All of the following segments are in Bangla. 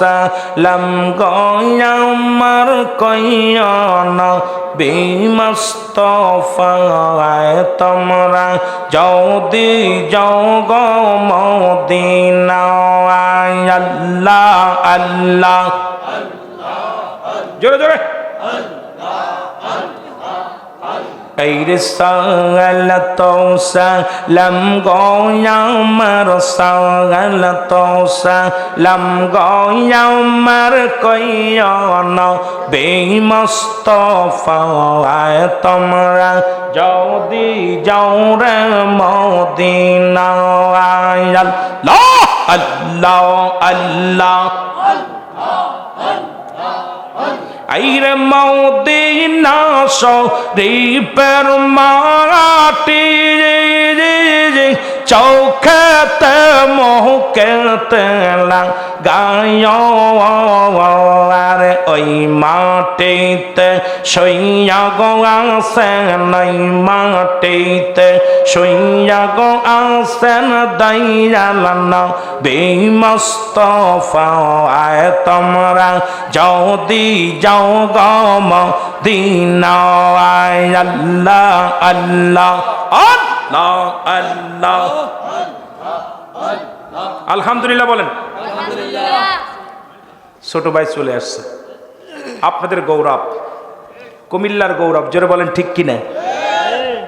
সালাম গয়ামার কয়ন বিমস্তফায় তোমরা যদি যাও গো মদিনায় আল্লাহ আল্লাহ জোরে জোরে। Eire tosa lam goyamar koyana be mustafa ay তোমরা যদি যাও রে মদিনা আয় আল্লাহ আল্লাহ আল্লাহ আইরে মদিনা শরীফের মাটি চৌখতে মোহকেতে গায় আরে ওই মাটিতে সইয়া গো আসেন ওই মাটিতে। সইয়া গো আসেন দয়ালানা বেমস্তফা আয় তোমরা যদি যাও গম দিনা আয় আল্লাহ আল্লাহ আল্লাহ আল্লাহ। আলহামদুলিল্লাহ বলেন। ছোট ভাই চলে আসছে। আপনাদের গৌরব, কুমিল্লার গৌরব, জোরে বলেন ঠিক কিনা?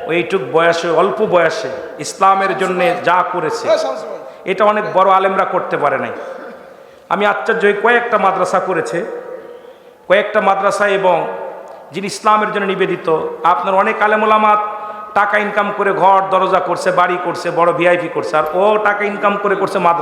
ওইটুক বয়সে, অল্প বয়সে ইসলামের জন্য যা করেছে, এটা অনেক বড় আলেমরা করতে পারে নাই। আমি আশ্চর্য হই কয়েকটা মাদ্রাসা করেছে। কয়েকটা মাদ্রাসা এবং যিনি ইসলামের জন্য নিবেদিত, আপনার অনেক আলেমুলামাত টাকা ইনকাম করে ঘর, দরজা করছে, বাড়ি করছে, বড় ভিআইপি করছে, আর ও টাকা ইনকাম করে করছে মাদ্রাসা।